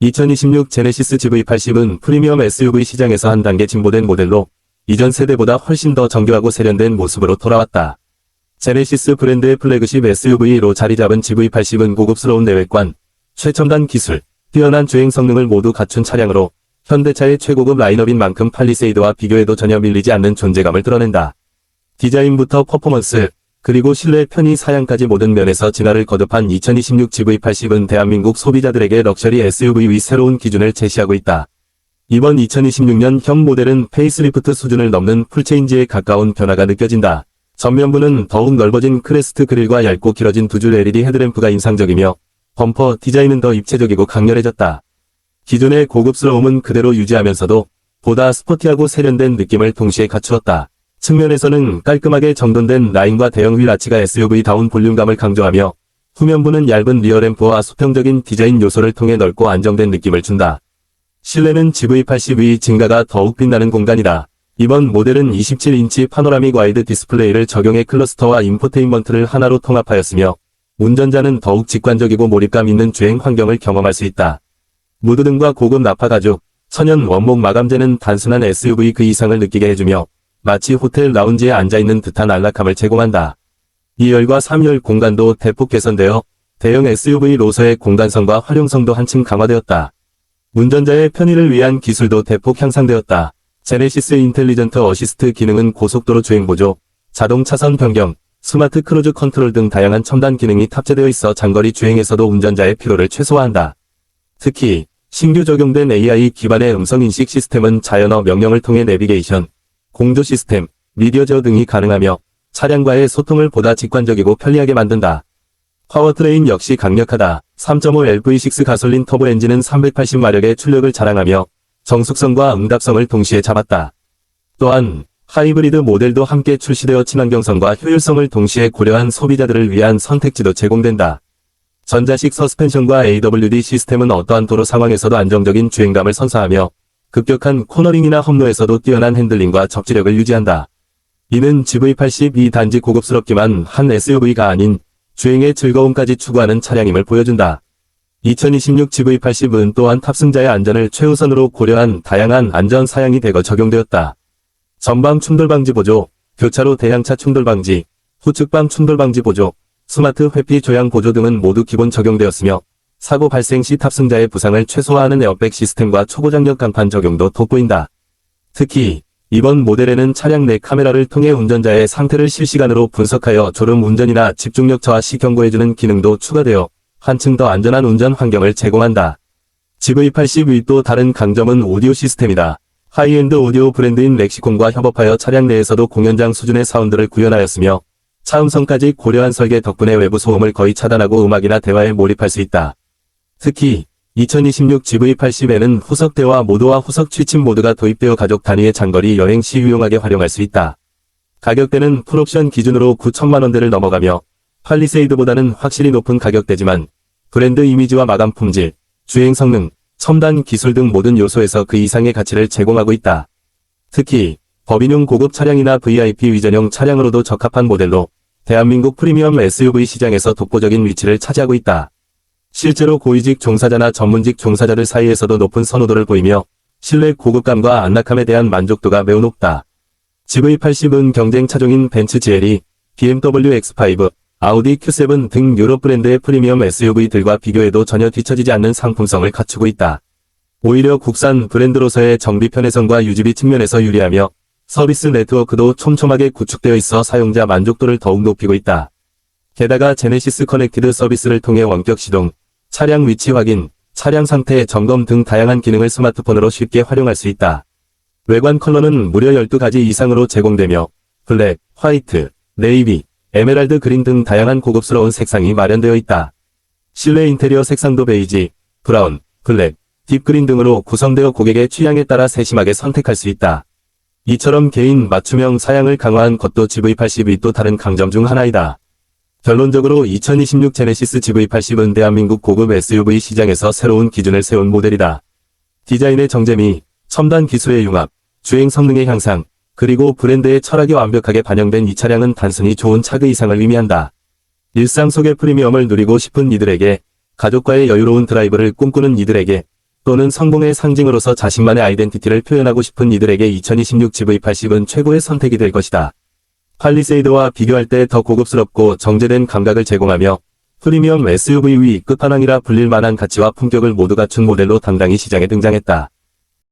2026 제네시스 GV80은 프리미엄 SUV 시장에서 한 단계 진보된 모델로 이전 세대보다 훨씬 더 정교하고 세련된 모습으로 돌아왔다. 제네시스 브랜드의 플래그십 SUV로 자리 잡은 GV80은 고급스러운 내외관, 최첨단 기술, 뛰어난 주행 성능을 모두 갖춘 차량으로 현대차의 최고급 라인업인 만큼 팔리세이드와 비교해도 전혀 밀리지 않는 존재감을 드러낸다. 디자인부터 퍼포먼스, 그리고 실내 편의 사양까지 모든 면에서 진화를 거듭한 2026 GV80은 대한민국 소비자들에게 럭셔리 SUV의 새로운 기준을 제시하고 있다. 이번 2026년 형 모델은 페이스리프트 수준을 넘는 풀체인지에 가까운 변화가 느껴진다. 전면부는 더욱 넓어진 크레스트 그릴과 얇고 길어진 두 줄 LED 헤드램프가 인상적이며 범퍼 디자인은 더 입체적이고 강렬해졌다. 기존의 고급스러움은 그대로 유지하면서도 보다 스포티하고 세련된 느낌을 동시에 갖추었다. 측면에서는 깔끔하게 정돈된 라인과 대형 휠 아치가 SUV다운 볼륨감을 강조하며 후면부는 얇은 리어램프와 수평적인 디자인 요소를 통해 넓고 안정된 느낌을 준다. 실내는 GV80의 증가가 더욱 빛나는 공간이다. 이번 모델은 27인치 파노라믹 와이드 디스플레이를 적용해 클러스터와 인포테인먼트를 하나로 통합하였으며 운전자는 더욱 직관적이고 몰입감 있는 주행 환경을 경험할 수 있다. 무드등과 고급 나파 가죽, 천연 원목 마감재는 단순한 SUV 그 이상을 느끼게 해주며 마치 호텔 라운지에 앉아있는 듯한 안락함을 제공한다. 2열과 3열 공간도 대폭 개선되어 대형 SUV로서의 공간성과 활용성도 한층 강화되었다. 운전자의 편의를 위한 기술도 대폭 향상되었다. 제네시스 인텔리전트 어시스트 기능은 고속도로 주행 보조, 자동 차선 변경, 스마트 크루즈 컨트롤 등 다양한 첨단 기능이 탑재되어 있어 장거리 주행에서도 운전자의 피로를 최소화한다. 특히 신규 적용된 AI 기반의 음성인식 시스템은 자연어 명령을 통해 내비게이션, 공조 시스템, 미디어 제어 등이 가능하며 차량과의 소통을 보다 직관적이고 편리하게 만든다. 파워트레인 역시 강력하다. 3.5 LV6 가솔린 터보 엔진은 380마력의 출력을 자랑하며 정숙성과 응답성을 동시에 잡았다. 또한 하이브리드 모델도 함께 출시되어 친환경성과 효율성을 동시에 고려한 소비자들을 위한 선택지도 제공된다. 전자식 서스펜션과 AWD 시스템은 어떠한 도로 상황에서도 안정적인 주행감을 선사하며 급격한 코너링이나 험로에서도 뛰어난 핸들링과 접지력을 유지한다. 이는 GV80이 단지 고급스럽기만 한 SUV가 아닌 주행의 즐거움까지 추구하는 차량임을 보여준다. 2026 GV80은 또한 탑승자의 안전을 최우선으로 고려한 다양한 안전 사양이 대거 적용되었다. 전방 충돌 방지 보조, 교차로 대형차 충돌 방지, 후측방 충돌 방지 보조, 스마트 회피 조향 보조 등은 모두 기본 적용되었으며 사고 발생 시 탑승자의 부상을 최소화하는 에어백 시스템과 초고장력 간판 적용도 돋보인다. 특히 이번 모델에는 차량 내 카메라를 통해 운전자의 상태를 실시간으로 분석하여 졸음 운전이나 집중력 저하 시 경고해주는 기능도 추가되어 한층 더 안전한 운전 환경을 제공한다. GV80의 또 다른 강점은 오디오 시스템이다. 하이엔드 오디오 브랜드인 렉시콘과 협업하여 차량 내에서도 공연장 수준의 사운드를 구현하였으며 차음성까지 고려한 설계 덕분에 외부 소음을 거의 차단하고 음악이나 대화에 몰입할 수 있다. 특히 2026 GV80에는 후석 대화 모드와 후석 취침 모드가 도입되어 가족 단위의 장거리 여행 시 유용하게 활용할 수 있다. 가격대는 풀옵션 기준으로 9천만원대를 넘어가며 팔리세이드보다는 확실히 높은 가격대지만 브랜드 이미지와 마감 품질, 주행 성능, 첨단 기술 등 모든 요소에서 그 이상의 가치를 제공하고 있다. 특히 법인용 고급 차량이나 VIP 위전용 차량으로도 적합한 모델로 대한민국 프리미엄 SUV 시장에서 독보적인 위치를 차지하고 있다. 실제로 고위직 종사자나 전문직 종사자들 사이에서도 높은 선호도를 보이며 실내 고급감과 안락함에 대한 만족도가 매우 높다. GV80은 경쟁 차종인 벤츠 GLE, BMW X5, 아우디 Q7 등 유럽 브랜드의 프리미엄 SUV들과 비교해도 전혀 뒤처지지 않는 상품성을 갖추고 있다. 오히려 국산 브랜드로서의 정비 편의성과 유지비 측면에서 유리하며 서비스 네트워크도 촘촘하게 구축되어 있어 사용자 만족도를 더욱 높이고 있다. 게다가 제네시스 커넥티드 서비스를 통해 원격 시동, 차량 위치 확인, 차량 상태 점검 등 다양한 기능을 스마트폰으로 쉽게 활용할 수 있다. 외관 컬러는 무려 12가지 이상으로 제공되며 블랙, 화이트, 네이비, 에메랄드 그린 등 다양한 고급스러운 색상이 마련되어 있다. 실내 인테리어 색상도 베이지, 브라운, 블랙, 딥그린 등으로 구성되어 고객의 취향에 따라 세심하게 선택할 수 있다. 이처럼 개인 맞춤형 사양을 강화한 것도 GV80이 또 다른 강점 중 하나이다. 결론적으로 2026 제네시스 GV80은 대한민국 고급 SUV 시장에서 새로운 기준을 세운 모델이다. 디자인의 정제미, 첨단 기술의 융합, 주행 성능의 향상, 그리고 브랜드의 철학이 완벽하게 반영된 이 차량은 단순히 좋은 차그 이상을 의미한다. 일상 속의 프리미엄을 누리고 싶은 이들에게, 가족과의 여유로운 드라이브를 꿈꾸는 이들에게, 또는 성공의 상징으로서 자신만의 아이덴티티를 표현하고 싶은 이들에게 2026 GV80은 최고의 선택이 될 것이다. 팔리세이드와 비교할 때 더 고급스럽고 정제된 감각을 제공하며 프리미엄 SUV 위 끝판왕이라 불릴 만한 가치와 품격을 모두 갖춘 모델로 당당히 시장에 등장했다.